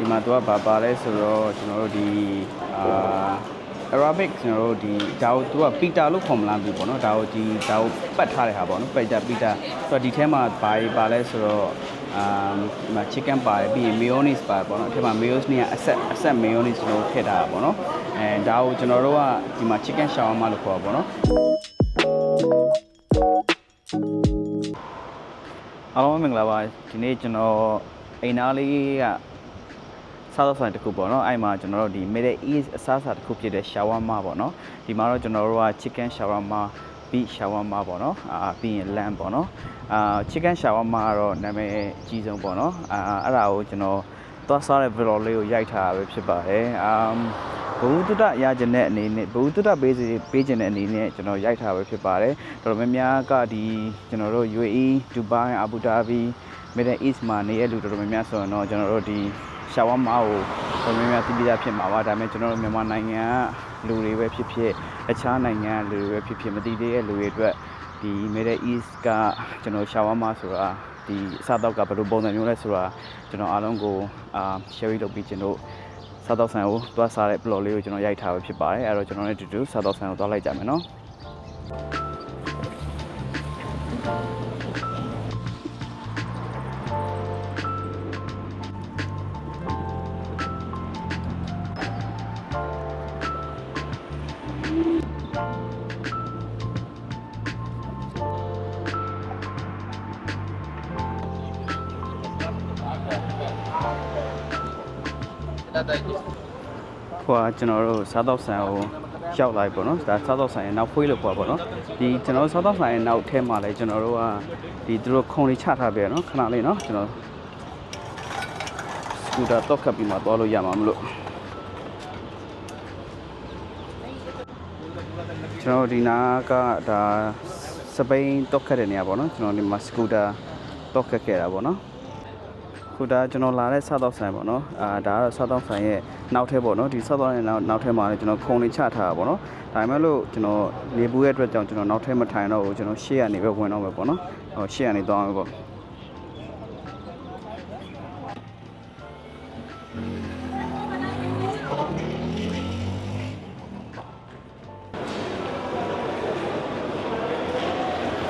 ဒီမှာသူကဘာပါလဲဆိုတော့ကျွန်တော်တို့ဒီအာ Arabic ကျွန်တော်တို့ဒီဒါကိုသူကပီတာလို့ခေါ်မလားဘူးပေါ့နော်ဒါကိုဒီဒါကိုပတ်ထားတဲ့ဟာပေါ့နော်ပီတာပီတာဆိုတော့ဒီထဲမှာဘာကြီးပါလဲဆိုတော့အာဒီမှာ chicken ပါတယ်ပြီးရင် mayonnaise ပါတယ်ပေါ့နော်အထက်မှာ mayonnaise နဲ့အဆက်အဆက် mayonnaise ကျွန်တော်တို့ထည့်ထားတာပေါ့နော်အဲဒါကိုကျွန်တော်တို့ကဒီမှာ chicken shawarma လို့ခေါ်တာပေါ့နော်အားလုံးပဲမင်္ဂလာပါဒီနေ့ကျွန်တော်အိမ်သားလေးက စားတော့ဆိုင်တစ်ခုပေါ့နော်အဲ့မှာကျွန်တော်တို့ဒီ Middle East အစားအစာတစ်ခုဖြစ်တဲ့ shawarma ပေါ့နော်ဒီမှာတော့ကျွန်တော်တို့က chicken shawarma beef shawarma ပေါ့နော်အာပြီးရင် lamb ပေါ့နော်အာ chicken shawarma ကတော့နာမည်အကြီးဆုံးပေါ့နော်အာအဲ့ဒါကိုကျွန်တော်သွားစားတဲ့ vlog လေးကိုရိုက်ထားတာပဲဖြစ်ပါတယ်အာဘဝတုဒ္ဒရကျင်တဲ့အနေနဲ့ဘဝတုဒ္ဒပေးစီပေးကျင်တဲ့အနေနဲ့ကျွန်တော်ရိုက်ထားပဲဖြစ်ပါတယ်တော်တော်များများကဒီကျွန်တော်တို့ UAE Dubai Abu Dhabi Middle East မှာနေရလူတော်တော်များများဆိုရင်တော့ကျွန်တော်တို့ဒီ ရှာဝါမာကိုတော်တော်များများသိပြီးသားဖြစ်မှာပါဒါပေမဲ့ကျွန်တော်တို့မြန်မာနိုင်ငံကလူတွေပဲဖြစ်ဖြစ်တခြားနိုင်ငံကလူတွေပဲဖြစ်ဖြစ်မသိသေးတဲ့လူတွေအတွက်ဒီ Middle East ကကျွန်တော်ရှာဝါမာဆိုတာဒီအစားတော့ကဘယ်လိုပုံစံမျိုးလဲဆိုတာကျွန်တော်အားလုံးကိုအာ share လုပ်ပြီးကျွန်တော်စားတော့ဆန်ကိုတွားစားတဲ့ blog လေးကိုကျွန်တော်ရိုက်ထားပဲဖြစ်ပါတယ်အဲ့တော့ကျွန်တော်လည်းတူတူစားတော့ဆန်ကိုတွားလိုက်ကြမယ်နော် ဟိုကကျွန်တော်တို့စားတော့ဆန်ကိုရောက်လာပြီပေါ့နော်ဒါစားတော့ဆန်ရဲ့နောက်ဖွေးလို့ပေါ့ပေါ့နော်ဒီကျွန်တော်တို့စားတော့ဆန်ရဲ့နောက်ထဲမှာလည်းကျွန်တော်တို့ကဒီသူတို့ခုံလေးချထားပြရနော်ခဏလေးနော်ကျွန်တော်စကူတာတော့ခပ်ပြီးမှသွားလို့ရမှာမလို့ကျွန်တော်တို့ဒီနာကဒါစပိန်တော့ခတ်တဲ့နေရာပေါ့နော်ကျွန်တော်ဒီမှာစကူတာတော့ခတ်ခဲ့တာပေါ့နော် ခုဒါကျွန်တော်လာတဲ့စားတော့ဆိုင်ပေါ့နော်အာဒါကတော့စားတော့ဆိုင်ရဲ့နောက်ထဲပေါ့နော်ဒီစားတော့ရဲ့နောက်နောက်ထဲမှာလည်းကျွန်တော်ခုံလေးချထားတာပေါ့နော်ဒါပေမဲ့လို့ကျွန်တော်နေဘူးရဲ့အတွက်ကြောင့်ကျွန်တော်နောက်ထဲမထိုင်တော့ဘူးကျွန်တော်ရှေ့ကနေပဲဝင်တော့မယ်ပေါ့နော်ဟိုရှေ့ကနေသွားမယ်ပေါ့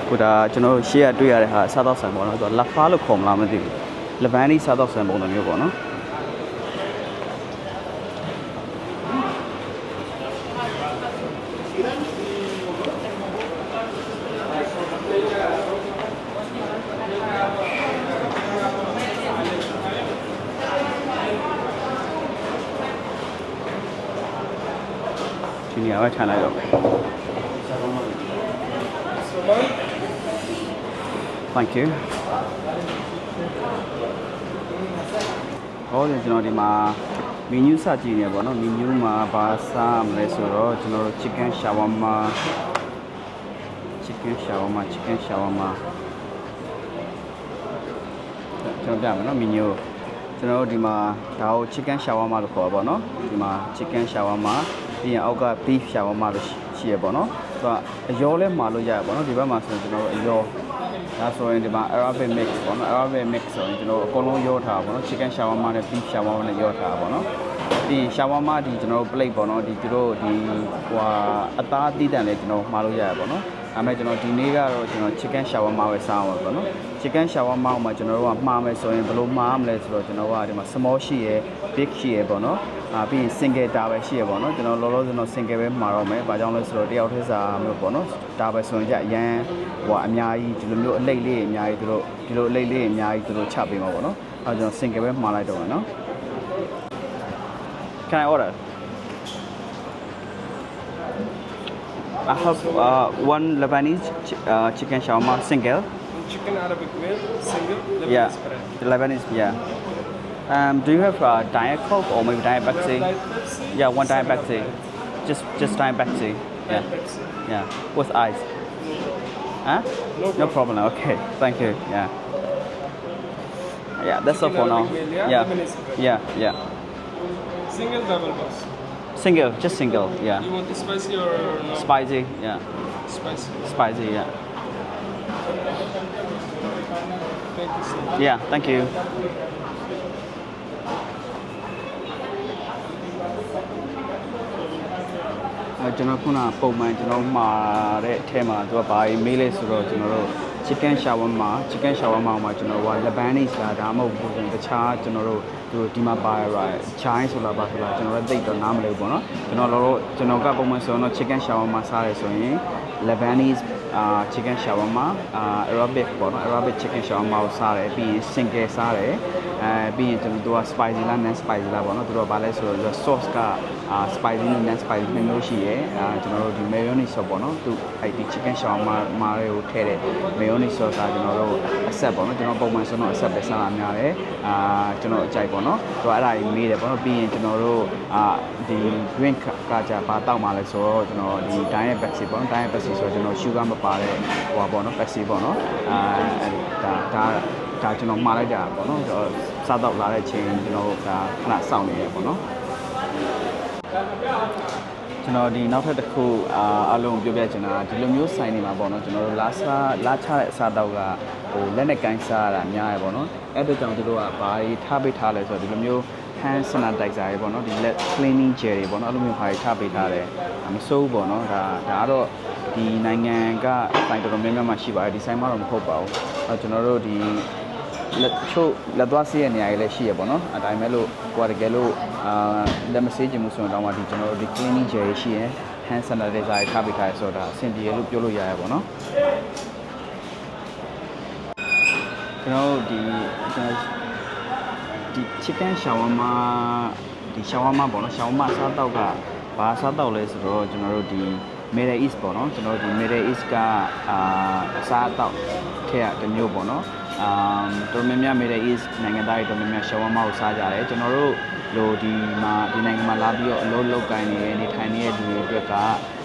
ခုဒါကျွန်တော်တို့ရှေ့ကတွေ့ရတဲ့ဟာစားတော့ဆိုင်ပေါ့နော်သူကလက်ဖားလို့ခေါ်မလားမသိဘူး လဘန်နီစားတော့ဆန်ပုံစံမျိုးပေါ့နော်ဒီနေရာပဲခြံလိုက်တော့မယ် Thank you ဟောကျွန်တော်ဒီမှာ menu စကြည့်နေပါတော့ menu မှာဘာစားမလဲဆိုတော့ကျွန်တော်တို့ chicken shawarma chicken shawarma chicken shawarma ကျွန်တော်ပြမယ်နော် menu ကိုကျွန်တော်တို့ဒီမှာဒါကို chicken shawarma လို့ခေါ်တာပေါ့နော်ဒီမှာ chicken shawarma ပြီးရင်အောက်က beef shawarma လို့ရှိရပေါ့နော် သူကအယောလဲမှာလို့ရရပေါ့နော်ဒီဘက်မှာဆိုရင်ကျွန်တော်တို့အယောဒါဆိုရင်ဒီမှာ Arabic mix ပေါ့နော် Arabic mix ဆိုရင်ကျွန်တော်အကုန်လုံးရောထားပါပေါ့နော် chicken shawarma နဲ့ beef shawarma နဲ့ရောထားပါပေါ့နော်ဒီ shawarma ဒီကျွန်တော်တို့ plate ပေါ့နော်ဒီသူတို့ဒီဟိုဟာအသားအသီးတန်လေးကျွန်တော်မှားလို့ရရပေါ့နော် ဒါပေမဲ့ကျွန်တော်ဒီနေ့ကတော့ကျွန်တော် chicken shawarma ပဲစားအောင်ပေါ့နော် chicken shawarma မှာကျွန်တော်တို့ကမှားမယ်ဆိုရင်ဘယ်လိုမှားမလဲဆိုတော့ကျွန်တော်ကဒီမှာ small ရှိရယ် big ရှိရယ်ပေါ့နော်အာပြီးရင် single တာပဲရှိရယ်ပေါ့နော်ကျွန်တော်လောလောဆယ်တော့ single ပဲမှာတော့မယ်။ဘာကြောင့်လဲဆိုတော့တယောက်တည်းစားမျိုးပေါ့နော်။ဒါပဲဆိုရင်ကြအရန်ဟိုအများကြီးဒီလိုမျိုးအလိတ်လေးအများကြီးသူတို့ဒီလိုအလိတ်လေးအများကြီးသူတို့ချပေးမှာပေါ့နော်။အဲကျွန်တော် single ပဲမှာလိုက်တော့မယ်နော်။ Can I order? I have uh, one Lebanese ch- uh, chicken shawarma single. Chicken Arabic meal, single, Lebanese Yeah, bread. Lebanese, yeah. Um, do you have uh, Diet Coke or maybe Diet Pepsi? Yeah, one Diet Pepsi. Just just Diet Pepsi. Yeah, Pepsi. yeah. With ice. Huh? No No problem. problem. Okay, thank you. Yeah. Yeah, that's all for now. Meal, yeah? Yeah, yeah, yeah. Single double box. Single, just single, yeah. You want the spicy or no? Spicy, yeah. Spicy. Spicy, yeah. Thank you. Yeah, thank you. Uh, ။ကျွန်တော်ခုနပုံမှန်ကျွန်တော်မှာတဲ့အထဲမှာသူကဘာရေးမေးလဲဆိုတော့ကျွန်တော်တို့ chicken shawarma chicken shawarma မှာကျွန်တော်တို့က Lebanese လားဒါမှမဟုတ်ဘူးတခြားကျွန်တော်တို့သူတို့ဒီမှာပါရတာ chai ဆိုလားပါဆိုလားကျွန်တော်တို့သိတော့နားမလည်ဘူးပေါ့နော်ကျွန်တော်တို့ကျွန်တော်ကပုံမှန်ဆိုတော့ chicken shawarma စားရဲဆိုရင် Lebanese အာ chicken shawarma အာ Arabic ပေါ့နော် Arabic chicken shawarma ကိုစားတယ်ပြီးရင် single စားတယ်အဲပြီးရင်ကျွန်တော်တို့က spicy လား non spicy လားပေါ့နော်သူတို့ကဘာလဲဆိုတော့ sauce ကအာ spicy နဲ့ non spicy နှစ်မျိုးရှိရယ်အာကျွန်တော်တို့ဒီ mayonnaise ဆိုပေါ့နော်သူအဲ့ဒီ chicken shawarma မာတွေကိုထည့်တဲ့ mayonnaise sauce ကကျွန်တော်တို့အဆက်ပေါ့နော်ကျွန်တော်ပုံမှန်ဆိုတော့အဆက်ပဲစားတာများတယ်အာကျွန်တော်အကြိုက်ပေါ့နော်သူကအဲ့ဒါကြီးမေးတယ်ပေါ့နော်ပြီးရင်ကျွန်တော်တို့အာဒီ drink ကကြဘာတောက်မှလဲဆိုတော့ကျွန်တော်ဒီ diet Pepsi ပေါ့နော် diet Pepsi ဆိုတော့ကျွန်တော် sugar မပါတဲ့ဟိုပါပေါ့နော် Pepsi ပေါ့နော်အာဒါဒါ ဒါကျွန်တော်မှားလိုက်တာပေါ့နော်စားတော့လာတဲ့ချိန်ကျွန်တော်ဒါခဏစောင့်နေရပေါ့နော်ကျွန်တော်ဒီနောက်ထပ်တစ်ခုအာအလုံးပြောပြချင်တာဒီလိုမျိုးဆိုင်နေမှာပေါ့နော်ကျွန်တော်တို့လာစားလာချတဲ့အစားတောက်ကဟိုလက်နဲ့ကိုင်းစားရတာများရယ်ပေါ့နော်အဲ့ဒါကြောင့်တို့ကဘာကြီးထားပေးထားလဲဆိုတော့ဒီလိုမျိုး hand sanitizer တွေပေါ့နော်ဒီလက် cleaning gel တွေပေါ့နော်အဲ့လိုမျိုးဘာကြီးထားပေးထားတယ်မစိုးဘူးပေါ့နော်ဒါဒါကတော့ဒီနိုင်ငံကဆိုင်တော်တော်များများမှာရှိပါတယ်ဒီဆိုင်မှာတော့မဟုတ်ပါဘူးအဲကျွန်တော်တို့ဒီ လက်ချို့လက်သွားဆေးရနေရာကြီးလည်းရှိရပေါ့နော်အတိုင်းမဲ့လို့ကိုကတကယ်လို့အာလက်မဆေးခြင်းမှုဆိုရင်တော့မှဒီကျွန်တော်တို့ဒီ cleaning gel ကြီးရှိရ hand sanitizer တွေထားပေးထားရဆိုတော့ဒါအဆင်ပြေလို့ပြောလို့ရရပေါ့နော်ကျွန်တော်တို့ဒီကျွန်တော်ဒီ chicken shawarma ဒီ shawarma ပေါ့နော် shawarma စားတော့ကဘာစားတော့လဲဆိုတော့ကျွန်တော်တို့ဒီ Middle East ပေါ့နော်ကျွန်တော်တို့ဒီ Middle East ကအာအစားအသောက်ထက်ကတစ်မျိုးပေါ့နော် အာတော်တော်များများ Middle East နိုင်ငံသားတွေတော်တော်များများ shawarma ကိုစားကြတယ်ကျွန်တော်တို့လိုဒီမှာဒီနိုင်ငံမှာလာပြီးတော့အလုပ်လုပ်ကိုင်နေတဲ့နေထိုင်နေတဲ့လူတွေအတွက်က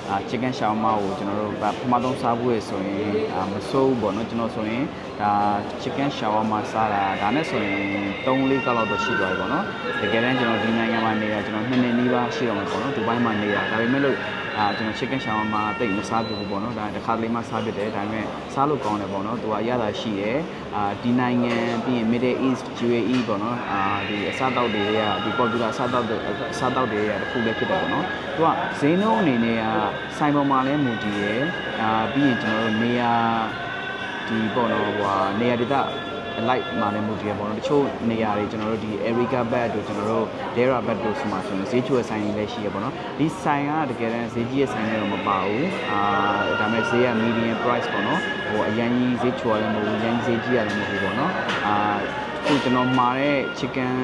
အာ chicken shawarma ကိုကျွန်တော်တို့ကပထမဆုံးစားဖို့ရဆိုရင်အာမစိုးဘူးပေါ့နော်ကျွန်တော်ဆိုရင်ဒါ chicken shawarma စားတာဒါနဲ့ဆိုရင်3-4ကလောက်တော့ရှိသွားပြီပေါ့နော်တကယ်တမ်းကျွန်တော်ဒီနိုင်ငံမှာနေတာကျွန်တော်2နှစ်နီးပါးရှိတော့မှာပေါ့နော်ဒူဘိုင်းမှာနေတာဒါပေမဲ့လို့ အာကျွန်တော် chicken shawarma တိတ်မစားဘူးပေါ့နော်ဒါတစ်ခါတလေမှစားဖြစ်တယ်ဒါပေမဲ့စားလို့ကောင်းတယ်ပေါ့နော်သူကအရသာရှိတယ်အာဒီနိုင်ငံပြီးရင် Middle East UAE ပေါ့နော်အာဒီအစားအသောက်တွေကဒီ popular အစားအသောက်တွေအစားအသောက်တွေကတစ်ခုလည်းဖြစ်တယ်ပေါ့နော်သူကဈေးနှုန်းအနေနဲ့ကဆိုင်ပေါ်မှာလည်းမူတည်ရယ်အာပြီးရင်ကျွန်တော်တို့နေရာဒီပေါ့နော်ဟိုဟာနေရာဒေသ light မှာလည်းမူတည်ရပေါ့နော်တချို့နေရာတွေကျွန်တော်တို့ဒီ Erica bed တို့ကျွန်တော်တို့ Dera bed တို့ဆိုမှဆိုရင်ဈေးချိုဆိုင်တွေလည်းရှိရပေါ့နော်ဒီဆိုင်ကတကယ်တမ်းဈေးကြီးရဲ့ဆိုင်တွေတော့မပါဘူးအာဒါပေမဲ့ဈေးက medium price ပေါ့နော်ဟိုအရင်ကြီးဈေးချိုရတယ်မဟုတ်ဘူးအရင်ကြီးဈေးကြီးရတယ်မဟုတ်ဘူးပေါ့နော်အာခုကျွန်တော်မှာတဲ့ chicken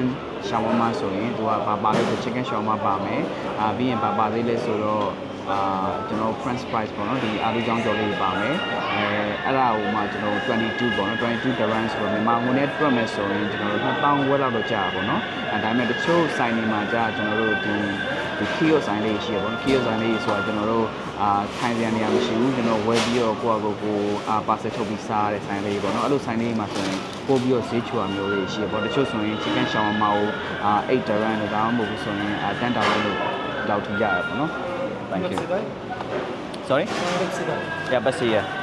shawarma ဆိုရင်သူကဘာပါလဲဆို chicken shawarma ပါမယ်အာပြီးရင်ဘာပါသေးလဲဆိုတော့အာကျွန်တော် french fries ပေါ့နော်ဒီအာလူချောင်းကြော်လေးတွေပါမယ်အဲ အဲ့ဒါဟိုမှာကျွန်တော်22ပေါ့နော်22 dirham ဆိုတော့မြန်မာငွေနဲ့တွက်မယ်ဆိုရင်ကျွန်တော်တို့2000ဝက်လောက်တော့ကြာပါပေါ့နော်အဲဒါပေမဲ့တချို့ဆိုင်တွေမှာကြာကျွန်တော်တို့ဒီဒီ kiosk ဆိုင်လေးရှိရပေါ့နော် kiosk ဆိုင်လေးဆိုတာကျွန်တော်တို့အာထိုင်စရာနေရာမရှိဘူးကျွန်တော်ဝယ်ပြီးတော့ကိုယ့်အကိုကိုအာ parcel ထုတ်ပြီးစားရတဲ့ဆိုင်လေးပေါ့နော်အဲ့လိုဆိုင်လေးမှာဆိုရင်ပို့ပြီးတော့ဈေးချူတာမျိုးလေးရှိရပေါ့တချို့ဆိုရင် chicken shawarma ကိုအာ8 dirham လို့ဒါမှမဟုတ်ဘူးဆိုရင်အာ10 dirham လို့လောက်ထိကြရပေါ့နော် thank you Pepsi, right? sorry Pepsi, right? yeah ပတ်စီရခု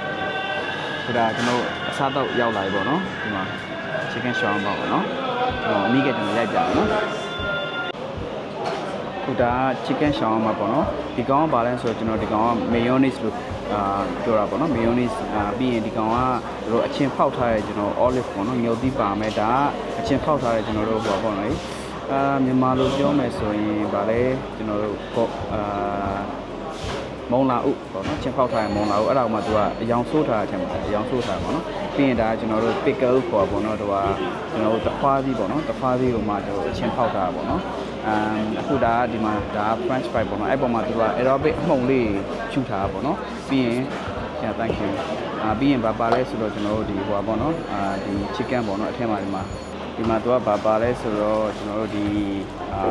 ဒါကျွန်တော်အစားတော့ရောက်လာပြီပေါ့နော်ဒီမှာ chicken shawarma ပေါ့နော်ကျွန်တော်အနည်းကကျွန်တော်ရိုက်ပြမယ်နော်ခုဒါ chicken shawarma ပေါ့နော်ဒီကောင်ကဘာလဲဆိုတော့ကျွန်တော်ဒီကောင်က mayonnaise လို့အာပြောတာပေါ့နော် mayonnaise အာပြီးရင်ဒီကောင်ကတို့အချင်းဖောက်ထားတဲ့ကျွန်တော် olive ပေါ့နော်ညှော်သီးပါမယ်ဒါကအချင်းဖောက်ထားတဲ့ကျွန်တော်တို့ဟိုပေါ့နော်လေအာမြန်မာလိုပြောမယ်ဆိုရင်ဗာလဲကျွန်တော်တို့ပေါ့အာ မုံလာဥပေါ့နော်ချင်းဖောက်ထားတဲ့မုံလာဥအဲ့ဒါကမှသူကအယောင်ဆိုးထားတဲ့အထက်မှာအယောင်ဆိုးထားတယ်ပေါ့နော်ပြီးရင်ဒါကကျွန်တော်တို့ pickle ခေါ်ပေါ့နော်သူကကျွန်တော်တို့တခွားသီးပေါ့နော်တခွားသီးကိုမှကျွန်တော်တို့အချင်းဖောက်ထားတာပေါ့နော်အမ်အခုဒါကဒီမှာဒါက french fry ပေါ့နော်အဲ့ပေါ်မှာသူက aerobic အမှုန်လေးဖြူထားတာပေါ့နော်ပြီးရင် yeah thank you အာပြီးရင်ဘာပါလဲဆိုတော့ကျွန်တော်တို့ဒီဟိုပါပေါ့နော်အာဒီ chicken ပေါ့နော်အထက်မှာဒီမှာဒီမှာသူကဘာပါလဲဆိုတော့ကျွန်တော်တို့ဒီအာ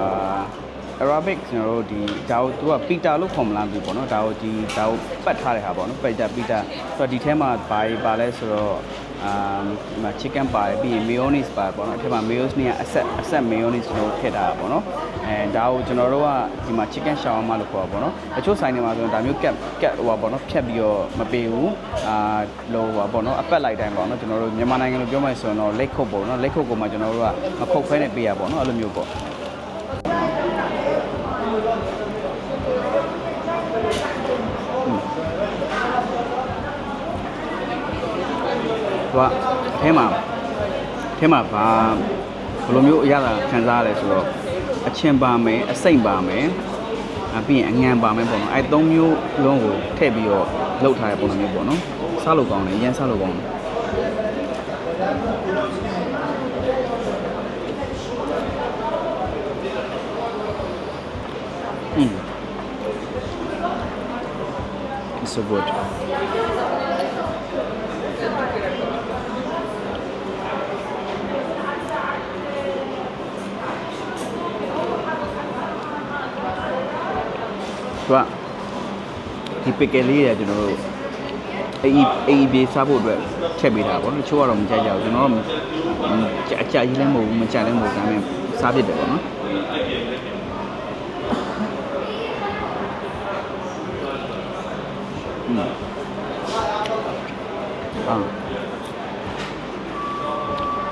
Arabic ကျွန်တော်တို့ဒီဒါကိုသူကပီတာလို့ခေါ်မလားဘူးပေါ့နော်ဒါကိုဒီဒါကိုပတ်ထားတဲ့ဟာပေါ့နော်ပီတာပီတာဆိုတော့ဒီထဲမှာဘာကြီးပါလဲဆိုတော့အာဒီမှာ chicken ပါတယ်ပြီးရင် mayonnaise ပါတယ်ပေါ့နော်အထက်မှာ mayonnaise နဲ့အဆက်အဆက် mayonnaise ကျွန်တော်ထည့်ထားတာပေါ့နော်အဲဒါကိုကျွန်တော်တို့ကဒီမှာ chicken shawarma လို့ခေါ်တာပေါ့နော်တချို့ဆိုင်တွေမှာဆိုရင်ဒါမျိုး cap cap ဟိုပါပေါ့နော်ဖြတ်ပြီးတော့မပေးဘူးအာလောဟိုပါပေါ့နော်အပတ်လိုက်တိုင်းပေါ့နော်ကျွန်တော်တို့မြန်မာနိုင်ငံလိုပြောမှဆိုရင်တော့လက်ခုတ်ပေါ့နော်လက်ခုတ်ကိုမှကျွန်တော်တို့ကမခုတ်ဖဲနဲ့ပေးရပေါ့နော်အဲ့လိုမျိုးပေါ့ သူကအထဲမှာအထဲမှာဘာဘယ်လိုမျိုးအရသာခံစားရလဲဆိုတော့အချင်းပါမယ်အစိမ့်ပါမယ်အပြီးရင်အငံပါမယ်ပေါ့နော်အဲသုံးမျိုးလုံးကိုထည့်ပြီးတော့လှုပ်ထားတဲ့ပုံစံမျိုးပေါ့နော်စားလို့ကောင်းတယ်အရင်စားလို့ကောင်းတယ် It's so good. သူကဒီပစ်ကယ်လေးရကျွန်တော်တို့အေးအေးပြေးစားဖို့အတွက်ချက်ပေးတာပေါ့နော်တချို့ကတော့မကြိုက်ကြဘူးကျွန်တော်တို့အကြကြီးလည်းမဟုတ်ဘူးမကြိုက်လည်းမဟုတ်ဘူးဒါပေမဲ့စားဖြစ်တယ်ပေါ့နော် အာ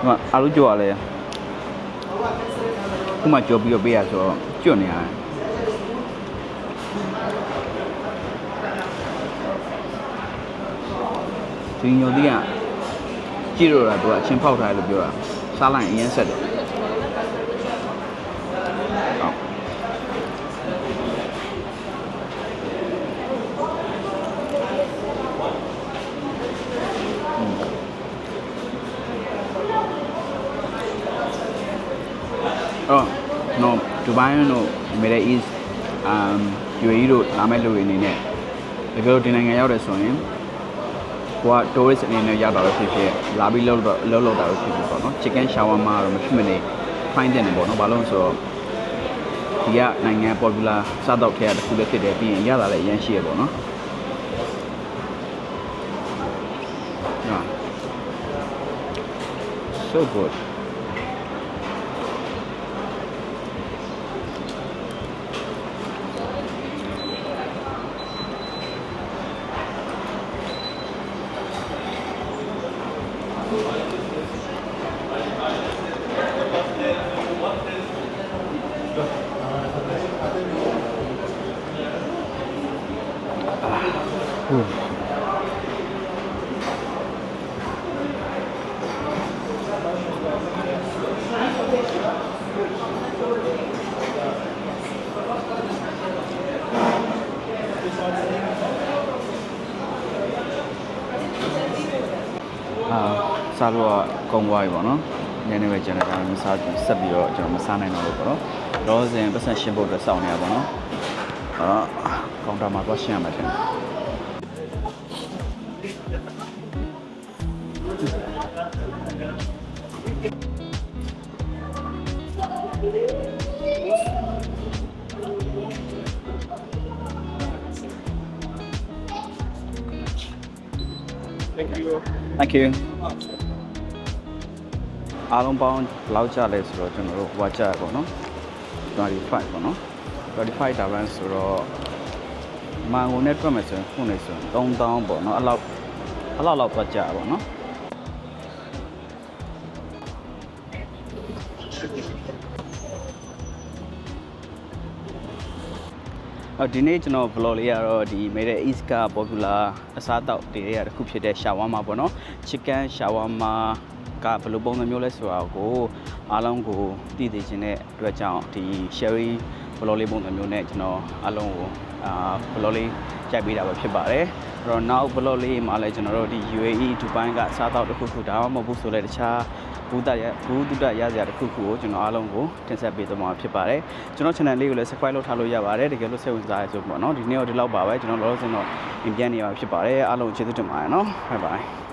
မအာလူကြော်ရလဲခုမှကြော်ပြီးတော့ပေးရဆိုတော့ကျွတ်နေရတယ်ဒီညိုသီးကကြည့်တော့တာသူကအချင်းဖောက်ထားတယ်လို့ပြောတာစားလိုက်ရင်အရင်ဆက်တယ်ဟုတ်အော် no ဒူဘိုင်းတို့ Middle East um UAE တို့လာမဲ့လူတွေအနေနဲ့တကယ်လို့ဒီနိုင်ငံရောက်တယ်ဆိုရင်ကိုက tourist အနေနဲ့ရောက်တာပဲဖြစ်ဖြစ်လာပြီးလောက်တော့လောက်လောက်တာပဲဖြစ်ဖြစ်ပေါ့နော် chicken shawarma တော့မရှိမနေဖိုင်းတယ်နေပေါ့နော်ဘာလို့လဲဆိုတော့ဒီကနိုင်ငံ popular စားတော့ထဲတစ်ခုလည်းဖြစ်တယ်ပြီးရင်ရတာလည်းအရင်ရှိရပေါ့နော်ဟာ so good ဟုတ်အာ စားလို့ကကုံသွားပြီပေါ့နော်ညနေပဲကျန်တဲ့ကောင်မစားဆက်ပြီးတော့ကျွန်တော်မစားနိုင်တော့ဘူးပေါ့နော်ရောစင်ပတ်စံရှင်းဖို့အတွက်စောင့်နေရပါတော့အာကောင်တာမှာတော့ရှင်းရမှာတယ် Thank you. Thank you အားလုံးပေါင်းဘယ်လောက်ကျလဲဆိုတော့ကျွန်တော်တို့ဟိုကကျရပေါ့နော်25ပေါ့နော်25 dirham ဆိုတော့မန်ကုန်နဲ့တွက်မယ်ဆိုရင်ခုနေဆိုရင်3000ပေါ့နော်အဲ့လောက်အဲ့လောက်လောက်တော့ကျရပေါ့နော်အော်ဒီနေ့ကျွန်တော် vlog လေးကတော့ဒီ Middle East က popular အစားအသောက်တွေရတစ်ခုဖြစ်တဲ့ shawarma ပေါ့နော် chicken shawarma ကဘယ်လိုပုံစံမျိုးလဲဆိုတာကိုအားလုံးကိုသိသိချင်းတဲ့အတွက်ကြောင့်ဒီ sherry vlog လေးပုံစံမျိုးနဲ့ကျွန်တော်အားလုံးကိုအာ vlog လေးကြိုက်ပေးတာပဲဖြစ်ပါတယ်အဲ့တော့နောက် vlog လေးမှာလည်းကျွန်တော်တို့ဒီ UAE Dubai ကစားသောက်တစ်ခုခုဒါမှမဟုတ်ဘူးဆိုလည်းတခြားဘူးတရဘူးတုဒရစရာတစ်ခုခုကိုကျွန်တော်အားလုံးကိုတင်ဆက်ပေးသွားမှာဖြစ်ပါတယ်ကျွန်တော် channel လေးကိုလည်း subscribe လုပ်ထားလို့ရပါတယ်တကယ်လို့စိတ်ဝင်စားရဆိုပေါ့နော်ဒီနေ့တော့ဒီလောက်ပါပဲကျွန်တော်လောလောဆယ်တော့ပြင်ပြနေရမှာဖြစ်ပါတယ်အားလုံးကျေးဇူးတင်ပါတယ်နော် bye bye